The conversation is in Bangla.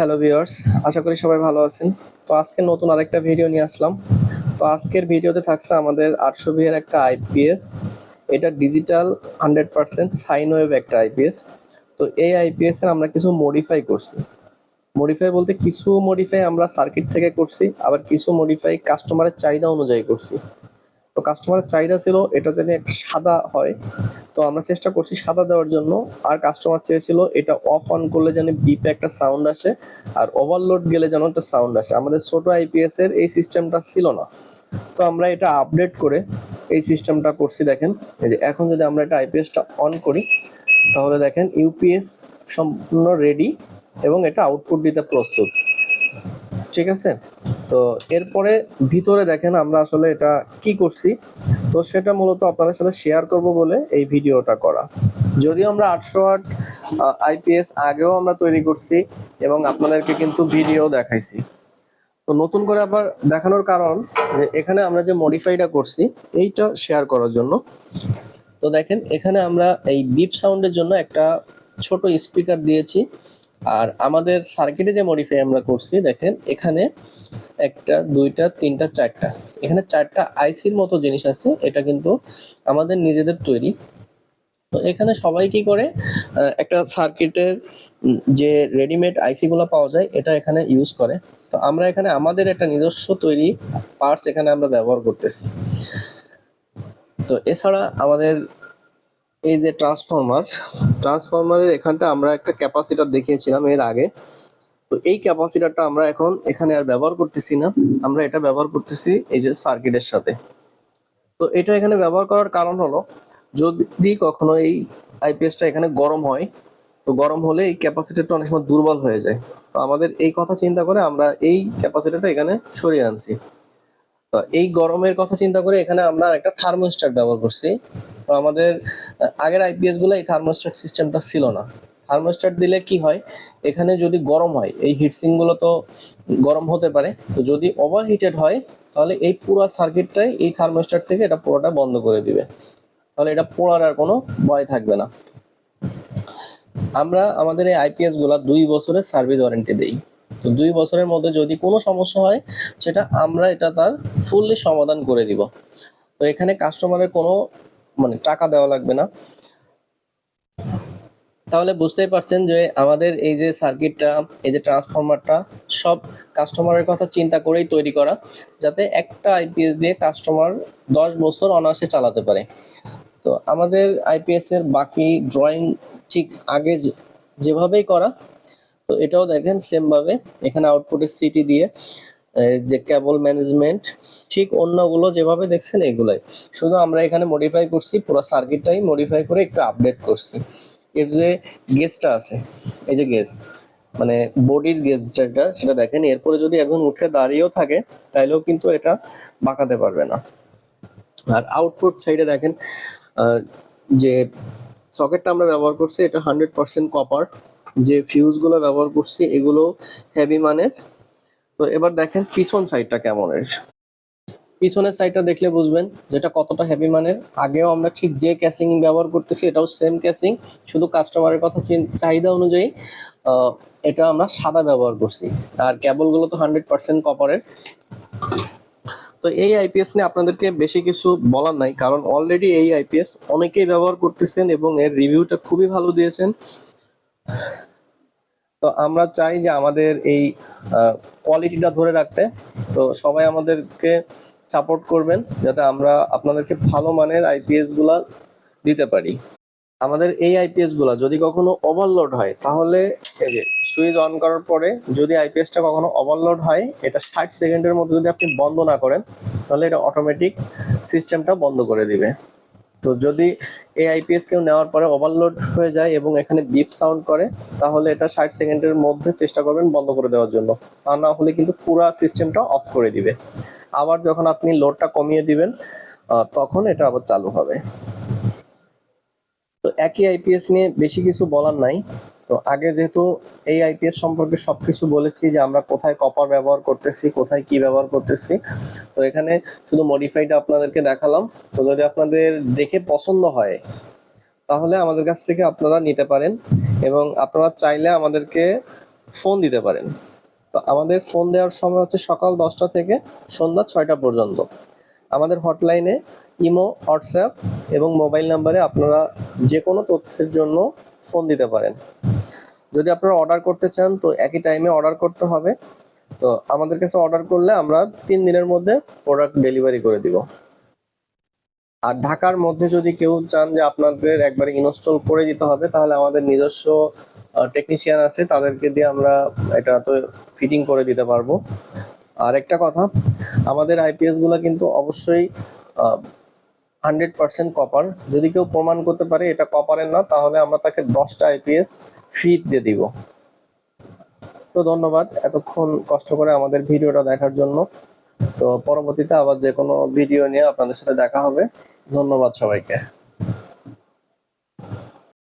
হ্যালো ভিউয়ার্স, আশা করি সবাই ভালো আছেন। তো আজকে নতুন আরেকটা ভিডিও নিয়ে আসলাম। তো আজকের ভিডিওতে থাকছে আমাদের আটশো বিয়ের একটা আইপিএস এটা digital hundred percent sine wave একটা আইপিএস তো এই আইপিএস এর আমরা কিছু মডিফাই করছি। মডিফাই বলতে কিছু মডিফাই আমরা সার্কিট থেকে করছি, আবার কিছু মডিফাই কাস্টমারের চাহিদা অনুযায়ী করছি। তো কাস্টমারের চাহিদা ছিল, এটা যেন একটা সাদা হয়। তো আমরা চেষ্টা করছি সাদা দেওয়ার জন্য। আর কাস্টমার চেয়েছিল এটা অফ অন করলে যেন বিপে একটা সাউন্ড আসে, আর ওভারলোড গেলে যেন একটা সাউন্ড আসে। আমাদের ছোট আইপিএস এর এই সিস্টেমটা ছিল না। তো আমরা এটা আপডেট করে এই সিস্টেমটা করছি, দেখেন। এই যে এখন যদি আমরা এটা আইপিএসটা অন করি, তাহলে দেখেন ইউপিএস সম্পূর্ণ রেডি এবং এটা আউটপুট দিতে প্রস্তুত। ঠিক আছে? তো এরপরে ভিতরে দেখেন আমরা আসলে এটা কি করছি। তো সেটা মূলত আপনাদের সাথে শেয়ার করব বলে এই ভিডিওটা করা। যদিও আমরা আটশো আট আইপিএস আগেও আমরা তৈরি করছি এবং আপনাদেরকে কিন্তু ভিডিও দেখাইছি। তো নতুন করে আবার দেখানোর কারণ যে এখানে আমরা যে মডিফাইটা করছি, এইটা শেয়ার করার জন্য। তো দেখেন, এখানে আমরা এই বিপ সাউন্ডের জন্য একটা ছোট স্পিকার দিয়েছি। আর আমাদের সার্কিটে যে মডিফাই আমরা করছি, দেখেন, এখানে একটা, দুইটা, তিনটা, চারটা। এখানে চারটা আইসির মতো জিনিস আছে, এটা কিন্তু আমাদের নিজেদের তৈরি। তো এখানে সবাই কি করে? একটা সার্কিটের যে রেডিমেড আইসি গুলো পাওয়া যায়, এটা এখানে ইউজ করে। তো আমরা এখানে আমাদের একটা নিজস্ব তৈরি পার্টস এখানে আমরা ব্যবহার করতেছি। তো এছাড়া আমাদের এই যে ট্রান্সফরমার ট্রান্সফরমারের এখানটা আমরা একটা ক্যাপাসিটার দেখিয়েছিলাম এর আগে। তো এই ক্যাপাসিটারটা আমরা এখন এখানে আর ব্যবহার করতেছি না। আমরা এটা ব্যবহার করতেছি এই যে সার্কিটের সাথে। তো এটা এখানে ব্যবহার করার কারণ হলো, যদি কখনো এই আইপিএসটা এখানে গরম হয়, তো গরম হলে এই ক্যাপাসিটারটা অনেক সময় দুর্বল হয়ে যায়। তো আমাদের এই কথা চিন্তা করে আমরা এই ক্যাপাসিটারটা এখানে সরিয়ে আনছি। তো এই গরমের কথা চিন্তা করে এখানে আমরা একটা থার্মোস্ট্যাট ব্যবহার করছি। তো আমাদের আগের আইপিএসগুলো এই থার্মোস্ট্যাট সিস্টেমটা ছিল না। থার্মোস্ট্যাট দিলে কি হয়? এখানে যদি গরম হয়, এই হিটসিংগুলো তো গরম হতে পারে। তো যদি ওভার হিটেড হয়, তাহলে এই পুরো সার্কিটটাই এই থার্মোস্ট্যাট থেকে এটা পুরোটা বন্ধ করে দিবে। তাহলে এটা পোড়ার আর কোনো ভয় থাকবে না। আমরা আমাদের এই আইপিএসগুলা দুই বছরের সার্ভিস ওয়ারেন্টি দেই। তো দুই বছরের মধ্যে যদি কোনো সমস্যা হয়, সেটা আমরা এটা তার ফুললি সমাধান করে দিব। তো এখানে কাস্টমারের কোনো মানে টাকা দেওয়া লাগবে না। তাহলে বুঝতেই পারছেন যে আমাদের এই যে সার্কিটটা এই যে ট্রান্সফরমারটা সব কাস্টমারের কথা চিন্তা করেই তৈরি করা, যাতে একটা আইপিএস দিয়ে কাস্টমার দশ বছর অনায়াসে চালাতে পারে। তো আমাদের আইপিএস এর বাকি ড্রয়িং ঠিক আগে যেভাবেই করা, তো এটাও দেখেন সেম ভাবে এখানে আউটপুটে সিটি দিয়ে যে কেবল ম্যানেজমেন্ট ঠিক অন্যগুলো যেভাবে দেখছেন এগুলাই। শুধু আমরা এখানে মডিফাই করছি, পুরো সার্কিটটাই মডিফাই করে একটু আপডেট করছি। এর যে গেজটা আছে, এই যে গেজ মানে বডির গেজটা সেটা দেখেন, এরপরে যদি একজন উঠে দাঁড়িয়েও থাকে, তাইলেও কিন্তু এটা বাঁকাতে পারবে না। আর আউটপুট সাইডে দেখেন যে সকেটটা আমরা ব্যবহার করছি, এটা হান্ড্রেড পার্সেন্ট কপার যে ফিউজগুলো ব্যবহার করছি, এগুলো হেভি মানের। তো এবার দেখেন, পিছন সাইডটা কেমনের পিছনের সাইডটা দেখলে বুঝবেন যেটা কতটা হেভি মানের। আগেও আমরা ঠিক যে ক্যাসিং ব্যবহার করতেছি, এটাও সেম ক্যাসিং শুধু কাস্টমারের কথা চাহিদা অনুযায়ী এটা আমরা সাদা ব্যবহার করছি। আর কেবলগুলো তো হান্ড্রেড পার্সেন্ট কপারের তো এই আইপিএস নিয়ে আপনাদেরকে বেশি কিছু বলার নাই, কারণ অলরেডি এই আইপিএস অনেকেই ব্যবহার করতেছেন এবং এর রিভিউটা খুবই ভালো দিয়েছেন। তো আমরা চাই যে আমাদের এই কোয়ালিটিটা ধরে রাখতে। তো সবাই আমাদেরকে সাপোর্ট করবেন যাতে আমরা আপনাদেরকে ভালো মানের আইপিএসগুলা দিতে পারি। আমাদের এই আইপিএসগুলা যদি কখনো ওভারলোড হয়, তাহলে এই যে সুইচ অন করার পরে যদি আইপিএসটা কখনো ওভারলোড হয়, এটা ষাট সেকেন্ডের মধ্যে যদি আপনি বন্ধ না করেন, তাহলে এটা অটোমেটিক সিস্টেমটা বন্ধ করে দিবে। তো যদি এই আইপিএস কেউ নেওয়ার পরে ওভারলোড হয়ে যায় এবং এখানে বিপ সাউন্ড করে, তাহলে এটা ষাট সেকেন্ডের মধ্যে চেষ্টা করবেন বন্ধ করে দেওয়ার জন্য। তা না হলে কিন্তু পুরো সিস্টেমটা অফ করে দিবে। আবার যখন আপনি লোডটা কমিয়ে দিবেন তখন এটা আবার চালু হবে। তো একই আইপিএস নিয়ে বেশি কিছু বলার নাই। তো আগে যেহেতু এই আইপিএস সম্পর্কে সবকিছু বলেছি যে আমরা কোথায় কপার ব্যবহার করতেছি, কোথায় কি ব্যবহার করতেছি, তো এখানে শুধু মডিফাইটা আপনাদেরকে দেখালাম। তো যদি আপনাদের দেখে পছন্দ হয়, তাহলে আমাদের কাছ থেকে আপনারা নিতে পারেন এবং আপনারা চাইলে আমাদেরকে ফোন দিতে পারেন। তো আমাদের ফোন দেওয়ার সময় হচ্ছে সকাল দশটা থেকে সন্ধ্যা ছয়টা পর্যন্ত। আমাদের হটলাইনে ইমো, হোয়াটসঅ্যাপ এবং মোবাইল নাম্বারে আপনারা যে কোনো তথ্যের জন্য ফোন দিতে পারেন। যদি আপনারা অর্ডার করতে চান, তো একই টাইমে অর্ডার করতে হবে। তো আমাদের কাছে অর্ডার করলে আমরা তিন দিনের মধ্যে প্রোডাক্ট ডেলিভারি করে দিব। আর ঢাকার মধ্যে যদি কেউ চান যে আপনাদের একবারে ইনস্টল করে দিতে হবে, তাহলে আমাদের নিজস্ব টেকনিশিয়ান আছে, তাদেরকে দিয়ে আমরা এটা তো ফিটিং করে দিতে পারব। আর একটা কথা, আমাদের আইপিএসগুলো কিন্তু অবশ্যই হান্ড্রেড পার্সেন্ট কপার যদি কেউ প্রমাণ করতে পারে এটা কপারের না, তাহলে আমরা তাকে দশটা আইপিএস ফ্রি দিয়ে দিব। তো ধন্যবাদ, এতক্ষণ কষ্ট করে আমাদের ভিডিওটা দেখার জন্য। তো পরবর্তীতে আবার যে কোনো ভিডিও নিয়ে আপনাদের সাথে দেখা হবে। ধন্যবাদ সবাইকে।